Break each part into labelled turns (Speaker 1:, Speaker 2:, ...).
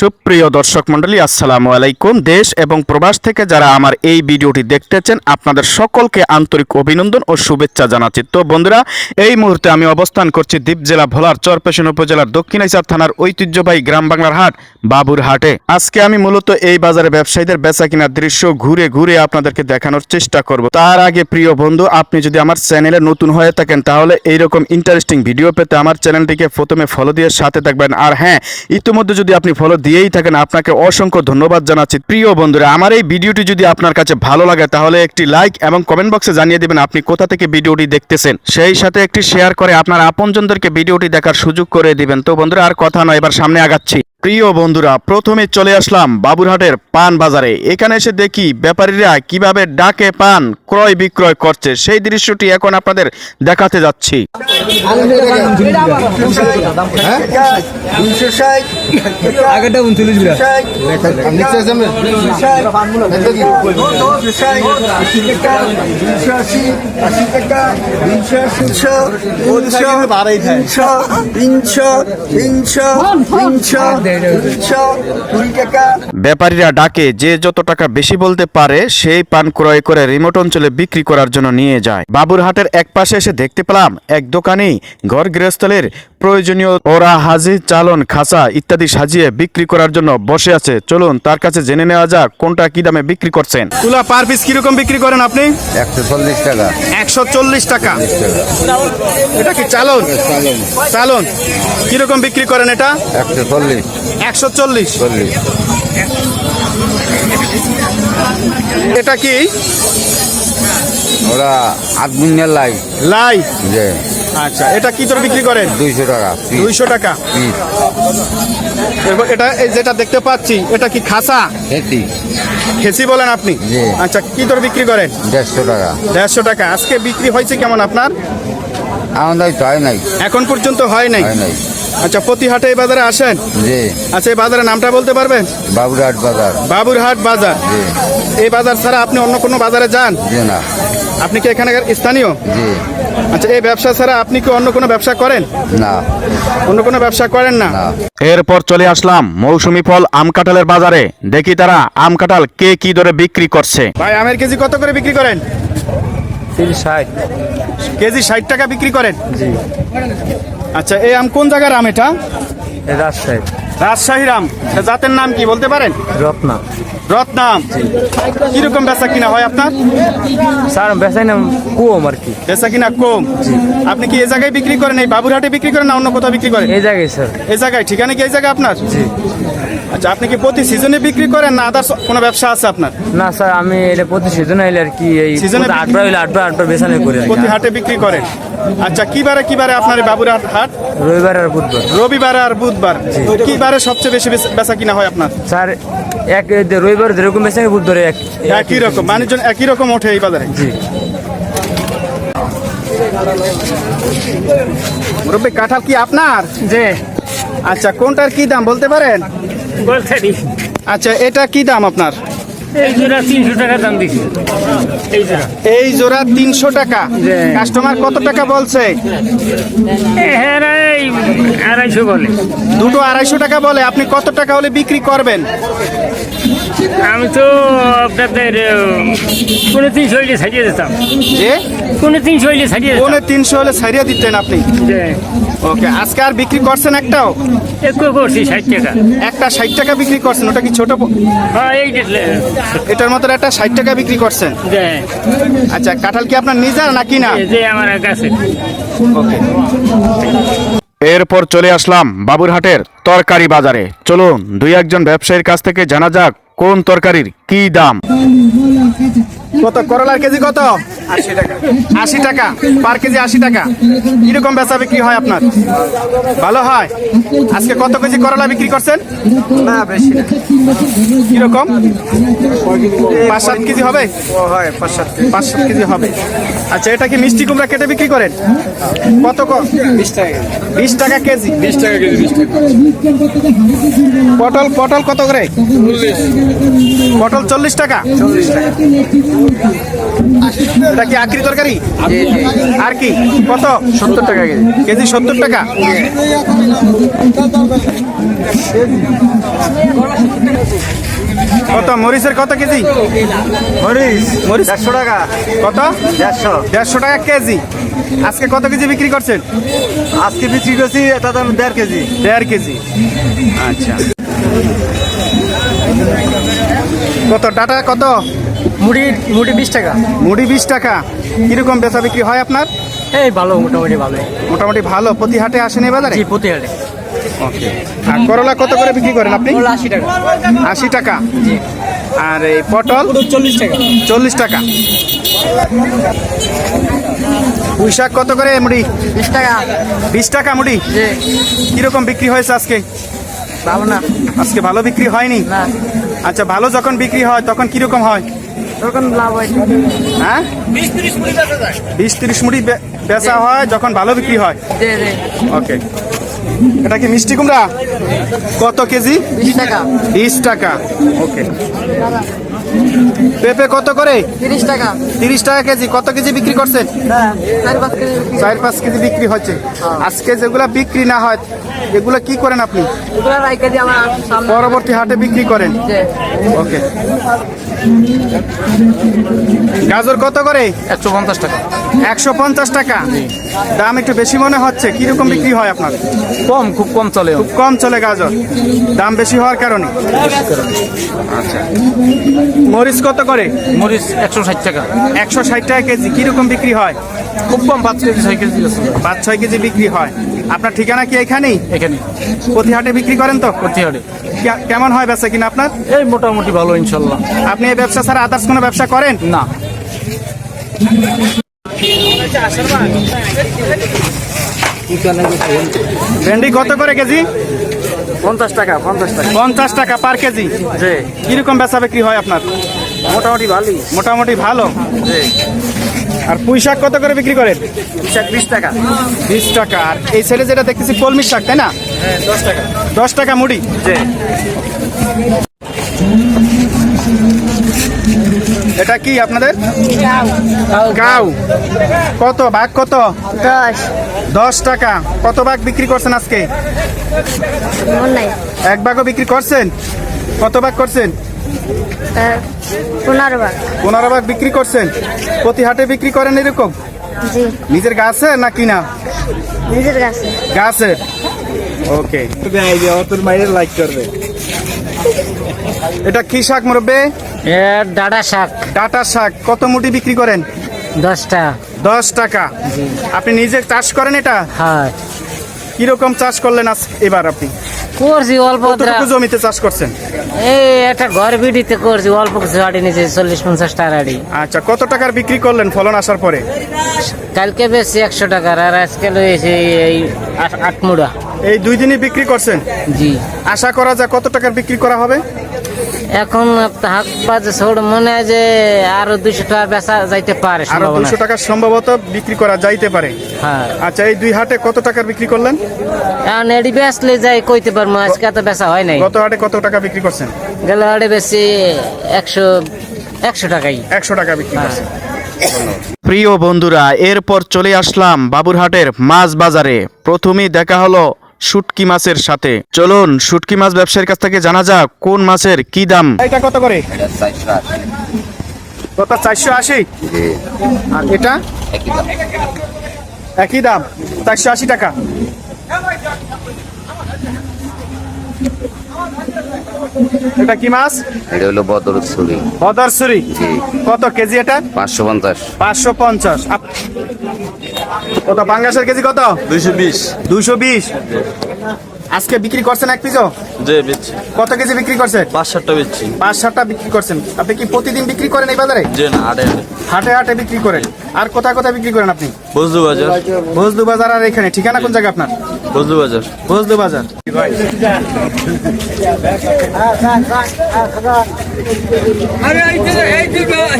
Speaker 1: সুপ্রিয় দর্শক মণ্ডলী, আসসালামু আলাইকুম। দেশ এবং প্রবাস থেকে যারা আমার এই ভিডিওটি দেখতেছেন, আপনাদের সকলকে আন্তরিক অভিনন্দন ও শুভেচ্ছা জানাচ্ছি। তো বন্ধুরা, এই মুহূর্তে আমি অবস্থান করছি দ্বীপ জেলা ভোলার চরপেশন উপজেলার দক্ষিণাইচার থানার ঐতিহ্যবাহী গ্রাম বাংলার হাট বাবুর হাটে আজকে আমি মূলত এই বাজারে ব্যবসায়ীদের বেচা কেনার দৃশ্য ঘুরে ঘুরে আপনাদেরকে দেখানোর চেষ্টা করব। তার আগে, প্রিয় বন্ধু, আপনি যদি আমার চ্যানেলে নতুন হয়ে থাকেন, তাহলে এইরকম ইন্টারেস্টিং ভিডিও পেতে আমার চ্যানেলটিকে প্রথমে ফলো দিয়ে সাথে থাকবেন। আর হ্যাঁ ইতিমধ্যে যদি আপনি ফলো দিয়েই থাকেন। আপনাকে অসংখ্য ধন্যবাদ জানাচ্ছি। প্রিয় বন্ধুরা, আমার এই ভিডিওটি যদি আপনার কাছে ভালো লাগে, তাহলে একটি লাইক এবং কমেন্ট বক্সে জানিয়ে দেবেন আপনি কোথা থেকে ভিডিওটি দেখতেছেন। সেই সাথে একটি শেয়ার করে আপনার আপনজনদেরকে ভিডিওটি দেখার সুযোগ করে দিবেন। তো বন্ধুরা, আর কথা নয়, এবার সামনে আগাচ্ছি। প্রিয় বন্ধুরা প্রথমে চলে আসলাম বাবুরহাটের পান বাজারে এখানে এসে দেখি ব্যাপারীরা কীভাবে ডাকে পান ক্রয় বিক্রয় করছে সেই দৃশ্যটি এখন আপনাদের দেখাতে যাচ্ছি
Speaker 2: তিনশো তিনশো তিনশো তিনশো
Speaker 1: ব্যাপারীরা ডাকে যে যত টাকা বেশি বলতে পারে সেই পান ক্রয় করে রিমোট অঞ্চলে বিক্রি করার জন্য নিয়ে যায়। বাবুরহাটের এক পাশে এসে দেখতে পেলাম এক দোকানেই ঘর গৃহস্থলের প্রয়োজনীয় ওরা হাজি চালন খাঁচা ইত্যাদি সাজিয়ে বিক্রি করার জন্য বসে আছে। চলুন তার কাছে জেনে নেওয়া যাক কোনটা কি দামে বিক্রি করছেন। তুলা পার পিস কীরকম বিক্রি করেন আপনি?
Speaker 2: একশো চল্লিশ টাকা।
Speaker 1: একশো চল্লিশ টাকা। এটা কি চালন? চালন। কীরকম বিক্রি করেন এটা?
Speaker 2: একশো চল্লিশ।
Speaker 1: একশো চল্লিশ। এটা কি?
Speaker 2: ওরা আট মিনিটের লাই।
Speaker 1: লাই।
Speaker 2: যে
Speaker 1: আচ্ছা এটা কি তোর বিক্রি করেন?
Speaker 2: দুইশো টাকা
Speaker 1: দুইশো টাকা। এরপর এটা এই যেটা দেখতে পাচ্ছি এটা কি খাসা?
Speaker 2: খেতি
Speaker 1: খেসি বলেন আপনি?
Speaker 2: জি।
Speaker 1: আচ্ছা কি তোর বিক্রি করেন?
Speaker 2: দেড়শো টাকা।
Speaker 1: দেড়শো টাকা। আজকে বিক্রি হয়েছে কেমন আপনার?
Speaker 2: আমাদের তো হয় নাই।
Speaker 1: এখন পর্যন্ত হয় নাই?
Speaker 2: হয় নাই।
Speaker 1: আচ্ছা প্রতি হাটে এই বাজারে আসেন?
Speaker 2: জি।
Speaker 1: আচ্ছা এই বাজারের নামটা বলতে পারবেন?
Speaker 2: বাবুরহাট বাজার।
Speaker 1: বাবুরহাট বাজার।
Speaker 2: জি।
Speaker 1: এই বাজার ছাড়া আপনি অন্য কোনো বাজারে যান?
Speaker 2: জি না।
Speaker 1: আপনি কি এখানকার স্থানীয়?
Speaker 2: জি।
Speaker 1: আচ্ছা এই ব্যবসা ছাড়া আপনি কি অন্য কোনো ব্যবসা করেন?
Speaker 2: না।
Speaker 1: অন্য কোনো ব্যবসা করেন না। এরপর চলে আসলাম মৌসুমি ফল আম কাঁঠালের বাজারে। দেখি তারা আম কাঁঠাল কে কি দরে বিক্রি করছে? ভাই আমের কেজি কত করে বিক্রি করেন?
Speaker 3: তিরিশ ষাট।
Speaker 1: কেজি ষাট টাকা বিক্রি করেন?
Speaker 3: জি।
Speaker 1: আচ্ছা এই আম কোন জায়গার আম এটা?
Speaker 3: এ রাজশাহী।
Speaker 1: রাজশাহীর আম। জাতের নাম কি বলতে পারেন?
Speaker 3: রত্না।
Speaker 1: রত্নাম কীরকম বেচা কিনা হয় আপনার?
Speaker 3: স্যার বেসাই নাম কুয়ম আর কি।
Speaker 1: বেচা কিনা কম আপনি কি এই জায়গায় বিক্রি করেন? এই বাবুরহাটে বিক্রি করেন না অন্য কোথাও বিক্রি করেন?
Speaker 3: এই জায়গায় স্যার।
Speaker 1: এই জায়গায় ঠিকানা কি এই জায়গায় আপনার?
Speaker 3: জি।
Speaker 1: আচ্ছা আপনি কি প্রতি সিজনে বিক্রি করেন না আদার্স কোনো ব্যবসা আছে আপনার?
Speaker 3: না স্যার আমি এটা প্রতি সিজন আইলে আর কি এই প্রতি আটবার হইলে আটবার আটবার বেসানে করি
Speaker 1: প্রতি হাটে বিক্রি করেন আচ্ছা কি বারে কি বারে আপনার এই বাবুরহাট হাট?
Speaker 3: রবিবার আর বুধবার।
Speaker 1: রবিবার আর বুধবার। কি বারে সবচেয়ে বেশি বেচা কিনা হয় আপনার?
Speaker 3: স্যার এক রবিবার যেরকম বেসানে বুধবারে এক
Speaker 1: একই রকম মানুষজন একই রকম ওঠে এই বাজারে?
Speaker 3: জি।
Speaker 1: মুরব্বী কাঁঠাল কি আপনার?
Speaker 4: যে
Speaker 1: আচ্ছা কোনটার কি দাম বলতে পারেন? আচ্ছা এটা কি দাম আপনার?
Speaker 4: এই জোড়া তিনশো টাকা দাম দিছি। এই জোড়া।
Speaker 1: তিনশো টাকা। কাস্টমার কত টাকা বলছে?
Speaker 4: হ্যাঁ আড়াইশো বলে।
Speaker 1: দুটো আড়াইশো টাকা বলে আপনি কত টাকা হলে বিক্রি করবেন?
Speaker 4: আমি তো আপনাদের কোনো তিনশো হইলে ছাড়িয়ে দিতাম।
Speaker 1: যে?
Speaker 4: কোনো তিনশো হইলে ছাড়িয়ে
Speaker 1: পৌনে তিনশো হলে ছাড়িয়ে দিতেন আপনি? ওকে আজকে আর বিক্রি করছেন একটাও?
Speaker 4: একটু করছি ষাট টাকা।
Speaker 1: একটা ষাট টাকা বিক্রি করছেন ওটা কি ছোট
Speaker 4: হ্যাঁ এই
Speaker 1: এটার মতো একটা ষাট টাকা বিক্রি করছেন? আচ্ছা কাঁঠাল কি আপনার নিজের নাকি না?
Speaker 4: এই আমার কাছে
Speaker 1: এরপর চলে আসলাম বাবুরহাটের তরকারি বাজারে। চলুন দুই একজন ব্যবসায়ীর কাছ থেকে জানা যাক কোন তরকারির কি দাম? কত? করলার কেজি কত? আশি টাকা। আশি টাকা। পার কেজি আশি টাকা। কীরকম বেচা বিক্রি হয় আপনার? ভালো হয়? আজকে কত কেজি করলা বিক্রি করছেন? না বেশি কীরকম? পাঁচ সাত কেজি হবে? হয় পাঁচ সাত পাঁচ সাত কেজি হবে। আচ্ছা এটা কি মিষ্টি কুমড়া কেটে বিক্রি করেন? কত কম বিশ টাকা। বিশ টাকা কেজি। বিশ টাকা কেজি বিশ টাকা। পটল পটল কত করে? পটল চল্লিশ টাকা। এটা কি আখরি তরকারি? আর কি? কত?
Speaker 3: সত্তর টাকা কেজি।
Speaker 1: সত্তর টাকা? কত? মরিচের কত কেজি? মরিচ মরিচ?
Speaker 3: দেড়শো টাকা।
Speaker 1: কত?
Speaker 3: দেড়শো।
Speaker 1: দেড়শো টাকা কেজি। আজকে কত কেজি বিক্রি করছেন?
Speaker 3: আজকে বিক্রি করছি এটা দাম দেড় কেজি।
Speaker 1: দেড় কেজি। আচ্ছা। কত? টাটা কত?
Speaker 3: মুড়ি মুড়ি বিশ টাকা।
Speaker 1: মুড়ি বিশ টাকা। কীরকম বেচা বিক্রি হয় আপনার?
Speaker 3: এই ভালো মোটামুটি ভালো।
Speaker 1: মোটামুটি ভালো। প্রতি হাটে আসেন এ বাজারে?
Speaker 3: প্রতি হাটে
Speaker 1: ওকে। আর করলা কত করে বিক্রি করেন আপনি?
Speaker 3: আশি টাকা।
Speaker 1: আশি টাকা। আর এই পটল?
Speaker 3: চল্লিশ টাকা।
Speaker 1: চল্লিশ টাকা। পুঁই শাক কত করে মুড়ি?
Speaker 3: বিশ টাকা।
Speaker 1: বিশ টাকা মুড়ি? কীরকম বিক্রি হয়েছে আজকে?
Speaker 3: ভালো না
Speaker 1: আজকে ভালো বিক্রি হয়নি?
Speaker 3: না।
Speaker 1: আচ্ছা ভালো যখন বিক্রি হয় তখন কীরকম হয়?
Speaker 3: তখন লাভ হয়।
Speaker 1: হ্যাঁ? বিশ তিরিশ মুড়ি বেচা হয় যখন ভালো বিক্রি হয়। ওকে। এটা কি মিষ্টি কুমড়া? কত কেজি?
Speaker 3: বিশ টাকা।
Speaker 1: বিশ টাকা। ওকে। পেঁপে কত করে?
Speaker 3: তিরিশ টাকা।
Speaker 1: তিরিশ টাকা কেজি। কত কেজি বিক্রি করছেন?
Speaker 3: চার পাঁচ কেজি
Speaker 1: চার পাঁচ কেজি বিক্রি হচ্ছে। আজকে যেগুলা বিক্রি না হয় এগুলো কি করেন আপনি? পরবর্তী হাটে বিক্রি করেন। ওকে। গাজর কত করে?
Speaker 3: একশো পঞ্চাশ টাকা।
Speaker 1: একশো পঞ্চাশ টাকা। দাম একটু বেশি মনে হচ্ছে কীরকম বিক্রি হয় আপনার?
Speaker 3: কম খুব কম চলে।
Speaker 1: খুব কম চলে গাজর। দাম বেশি হওয়ার কারণে? আচ্ছা। মরিচ কত করে?
Speaker 3: মরিচ একশো ষাট টাকা।
Speaker 1: একশো ষাট টাকা কেজি কীরকম বিক্রি হয়?
Speaker 3: খুব কম পাঁচ কেজি ছয় কেজি
Speaker 1: পাঁচ ছয় কেজি বিক্রি হয়। আপনার ঠিকানা কি এখানেই?
Speaker 3: এখানে।
Speaker 1: প্রতি হাটে বিক্রি করেন তো?
Speaker 3: প্রতি হাটে
Speaker 1: কে- কেমন হয় ব্যবসা কিনা আপনার?
Speaker 3: এই মোটামুটি ভালো ইনশাল্লাহ।
Speaker 1: আপনি এই ব্যবসা ছাড়া আদার্স কোনো ব্যবসা করেন?
Speaker 3: না।
Speaker 1: ভেন্ডি কত করে কেজি?
Speaker 3: পঞ্চাশ টাকা পঞ্চাশ টাকা।
Speaker 1: পঞ্চাশ টাকা পার কেজি?
Speaker 3: জি।
Speaker 1: কীরকম বেচা বিক্রি হয় আপনার?
Speaker 3: মোটামুটি ভালোই।
Speaker 1: মোটামুটি ভালো? আর পুঁই শাক কত করে বিক্রি করেন?
Speaker 3: বিশ টাকা।
Speaker 1: বিশ টাকা। আর এই সাইডে যেটা দেখতেছি কলমি শাক তাই না?
Speaker 3: হ্যাঁ দশ টাকা।
Speaker 1: দশ টাকা মুড়ি।
Speaker 3: জি।
Speaker 1: এটা কি আপনাদের? কাউ কত? ভাগ কত?
Speaker 5: দশ।
Speaker 1: দশ টাকা। কত ভাগ বিক্রি করছেন আজকে? এক ভাগও বিক্রি করছেন? কত ভাগ করছেন?
Speaker 5: পনেরো বার
Speaker 1: পনেরো ভাগ বিক্রি করছেন? প্রতি হাটে বিক্রি করেন এরকম? নিজের গাছে না কিনা?
Speaker 5: নিজের কাছে
Speaker 1: গাছের ওকে। তুমি আইডিয়া তোর মায়ের লাইক করবে। এটা কি শাক মুরব্বে?
Speaker 6: ডাটা শাক।
Speaker 1: ডাটা শাক। কত মুটি বিক্রি করেন?
Speaker 6: দশটা
Speaker 1: দশ টাকা। আপনি নিজে চাষ করেন এটা?
Speaker 6: হয়।
Speaker 1: কীরকম চাষ করলেন আজ এবার আপনি?
Speaker 6: করছি অল্প
Speaker 1: জমিতে চাষ করছেন?
Speaker 6: এই একটা ঘর বিডিতে করছি অল্প কিছু আড়ি নিয়েছি চল্লিশ পঞ্চাশ টাকা আড়ি।
Speaker 1: আচ্ছা কত টাকার বিক্রি করলেন ফলন আসার পরে?
Speaker 6: কালকে বেশি একশো টাকার আর আজকে লয়েছি এই আট মুড়া
Speaker 1: এই দুই দিনই বিক্রি করছেন?
Speaker 6: জি।
Speaker 1: আশা করা যায় কত টাকার বিক্রি করা হবে?
Speaker 6: এখন হাক বাজে ছোট মনে হয় যে আরও দুশো টাকা বেচা যাইতে পারে আরও
Speaker 1: দুশো টাকা সম্ভবত বিক্রি করা যাইতে পারে।
Speaker 6: হ্যাঁ।
Speaker 1: আচ্ছা এই দুই হাটে কত টাকার বিক্রি করলেন?
Speaker 6: এখন এডি বেচলে যাই কইতে পারব আজকে তো বেচা হয় নাই।
Speaker 1: গত হাটে কত টাকা বিক্রি করছেন?
Speaker 6: গেল আড়ে বেশি একশো একশো টাকাই।
Speaker 1: একশো টাকা বিক্রি
Speaker 6: হ্যাঁ।
Speaker 1: করছেন। প্রিয় বন্ধুরা এরপর চলে আসলাম বাবুরহাটের মাছ বাজারে। প্রথমেই দেখা হলো শুটকি মাছের সাথে। চলুন শুটকি মাছ ব্যবসায়ীর কাছ থেকে জানা যাক কোন মাছের কি দাম। এটা কত করে? কত চারশো আশি? আর এটা? একই দাম চারশো আশি টাকা। এটা কি মাছ?
Speaker 2: এটা হলো বদরসুরি
Speaker 1: বদরসুরি জি। কত কেজি এটা?
Speaker 2: পাঁচশো পঞ্চাশ।
Speaker 1: পাঁচশো পঞ্চাশ। আপ- কত বাংলাদেশের কেজি কত?
Speaker 7: দুইশো বিশ।
Speaker 1: দুইশো বিশ। আজকে বিক্রি করছেন এক পিসও
Speaker 7: যে বেচছি
Speaker 1: কত কেজি বিক্রি করছেন?
Speaker 7: পাঁচ সাতটা বেচছি
Speaker 1: পাঁচ সাতটা বিক্রি করছেন। আপনি কি প্রতিদিন বিক্রি করেন এই বাজারে?
Speaker 7: যে না আড়ে
Speaker 1: হাটে। হাটে বিক্রি করেন। আর কোথায় কোথায় বিক্রি করেন আপনি?
Speaker 7: বজলু বাজার।
Speaker 1: ভোজদু বাজার আর এখানে। ঠিকানা কোন জায়গা আপনার?
Speaker 7: বজলু বাজার।
Speaker 1: ভোজদু বাজার।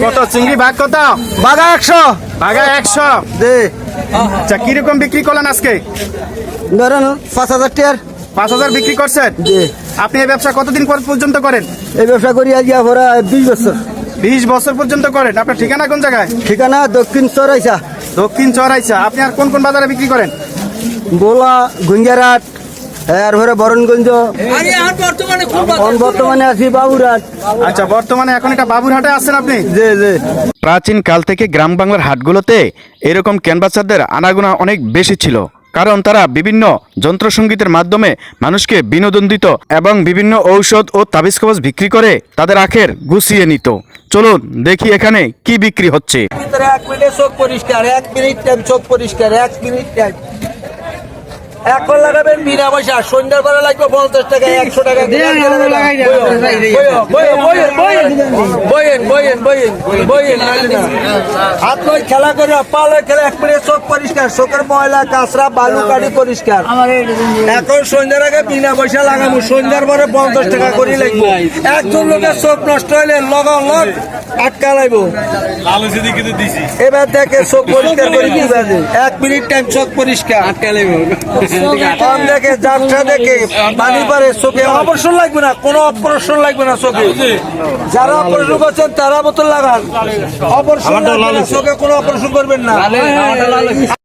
Speaker 1: কত? চিংড়ি ভাগ কত? বাঘা একশো। বাঘা একশো। আচ্ছা কীরকম বিক্রি করলেন আজকে?
Speaker 3: ধরেন পাঁচ হাজার টিয়ার
Speaker 1: পাঁচ হাজার বিক্রি করছেন? আপনি এই ব্যবসা কতদিন পর পর্যন্ত করেন?
Speaker 8: এই ব্যবসা করি আজ ওরা বিশ বছর।
Speaker 1: বিশ বছর পর্যন্ত করেন। আপনার ঠিকানা কোন জায়গায়?
Speaker 8: ঠিকানা দক্ষিণ চরাইসা
Speaker 1: দক্ষিণ চরাইছা। আপনি আর কোন কোন বাজারে বিক্রি করেন?
Speaker 8: বোলা গুঞ্জারাট এরপরে বরণগঞ্জ। এখন বর্তমানে আছি বাবুরাট
Speaker 1: আচ্ছা বর্তমানে এখন এটা বাবুরহাটে আছেন আপনি?
Speaker 8: যে যে
Speaker 1: প্রাচীন কাল থেকে গ্রাম বাংলার হাটগুলোতে এরকম ক্যানভাসারদের আনাগোনা অনেক বেশি ছিল। কারণ তারা বিভিন্ন যন্ত্রসঙ্গীতের মাধ্যমে মানুষকে বিনোদন দিত এবং বিভিন্ন ঔষধ ও তাবিজ কবজ বিক্রি করে তাদের আখের গুছিয়ে নিত। চলুন দেখি এখানে কি বিক্রি হচ্ছে।
Speaker 8: এক মিনিট চোখ পরিষ্কার, এক মিনিট চোখ পরিষ্কার, এক মিনিট এখন লাগাবেন বিনা পয়সা। সন্ধ্যার বেলা লাগবে পঞ্চাশ টাকা একশো টাকা। বইয়েন বইয়েন বইয়েন বইয়েন হাত নয় খেলা করে পালে খেলা এক মিনিট চোখ পরিষ্কার চোখের ময়লা কাঁচরা বালু কাটি পরিষ্কার। এখন সন্ধ্যার আগে বিনা পয়সা লাগাবো সন্ধ্যার পরে পঞ্চাশ টাকা করে লাগবো। একজন লোকের চোখ নষ্ট হইলে লগা লগ আটকা লাগবো। এবার দেখে চোখ পরিষ্কার করে কি এক মিনিট টাইম চোখ পরিষ্কার আটকা লাগবো। কম দেখে যাত্রা দেখে পানি পারে চোখে। অপারেশন লাগবে না কোনো অপারেশন লাগবে না চোখে। যারা অপারেশন করছেন তারা বোতল লাগান। অপারেশন চোখে কোনো অপারেশন করবেন না।